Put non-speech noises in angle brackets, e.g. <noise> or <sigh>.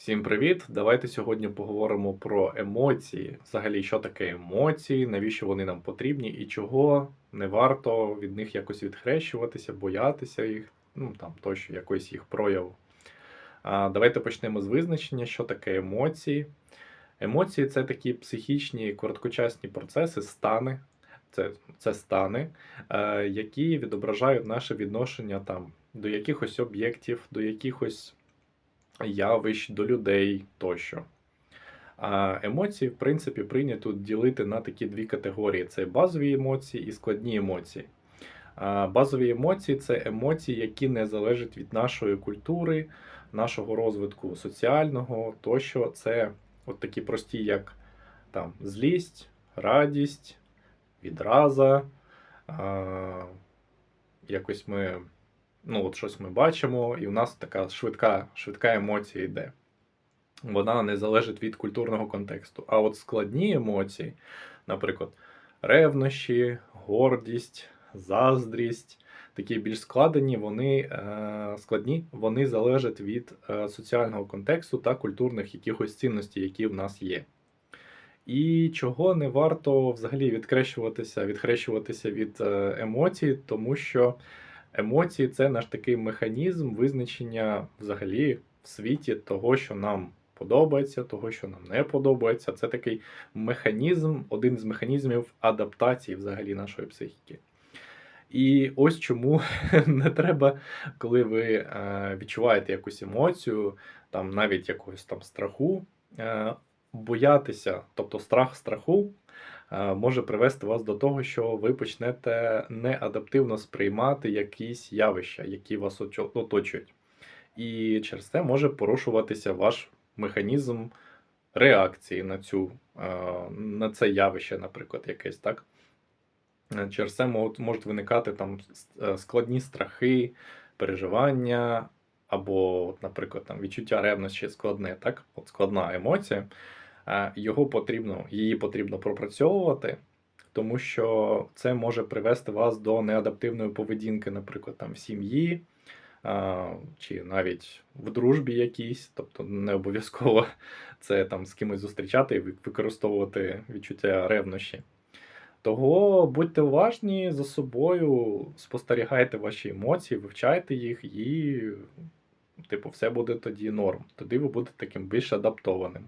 Всім привіт! Давайте сьогодні поговоримо про емоції. Взагалі, що таке емоції, навіщо вони нам потрібні і чого не варто від них якось відхрещуватися, боятися їх, ну там тощо якось їх прояву. А, Давайте почнемо з визначення, що таке емоції. Емоції це такі психічні короткочасні процеси, стани. Це, це стани, е, які відображають наше відношення там, до якихось об'єктів, до якихось явищ, до людей тощо. А емоції, в принципі, прийнято ділити на такі дві категорії: це базові емоції і складні емоції. Базові емоції це емоції, які не залежать від нашої культури, нашого розвитку соціального тощо. Це от такі прості, як там злість, радість, відраза. Якось ми ну, от щось ми бачимо, і в нас така швидка, швидка емоція йде. Вона не залежить від культурного контексту. А от складні емоції, наприклад, ревнощі, гордість, заздрість, такі більш складені, вони е, складні, вони залежать від е, соціального контексту та культурних якихось цінностей, які в нас є. І чого не варто взагалі відкрещуватися, відхрещуватися від е, емоцій, тому що Емоції це наш такий механізм визначення взагалі в світі того, що нам подобається, того, що нам не подобається. Це такий механізм, один з механізмів адаптації взагалі нашої психіки. І ось чому <laughs> не треба, коли ви е, відчуваєте якусь емоцію, там навіть якогось там страху, е, боятися, тобто страх страху може привести вас до того, що ви почнете неадаптивно сприймати якісь явища, які вас оточують. І через це може порушуватися ваш механізм реакції на цю, е, на це явище, наприклад, якесь, так? Е, Через це можуть, виникати там е, складні страхи, переживання, або, наприклад, там відчуття ревності складне, так? От складна емоція. Е, Його потрібно, її потрібно пропрацьовувати, тому що це може привести вас до неадаптивної поведінки, наприклад, там в сім'ї, чи навіть в дружбі якійсь, тобто не обов'язково <laughs> це там з кимось зустрічати і використовувати відчуття ревнощі. Того будьте уважні за собою, спостерігайте ваші емоції, вивчайте їх, і, типу, все буде тоді норм. Тоді ви будете таким більш адаптованим.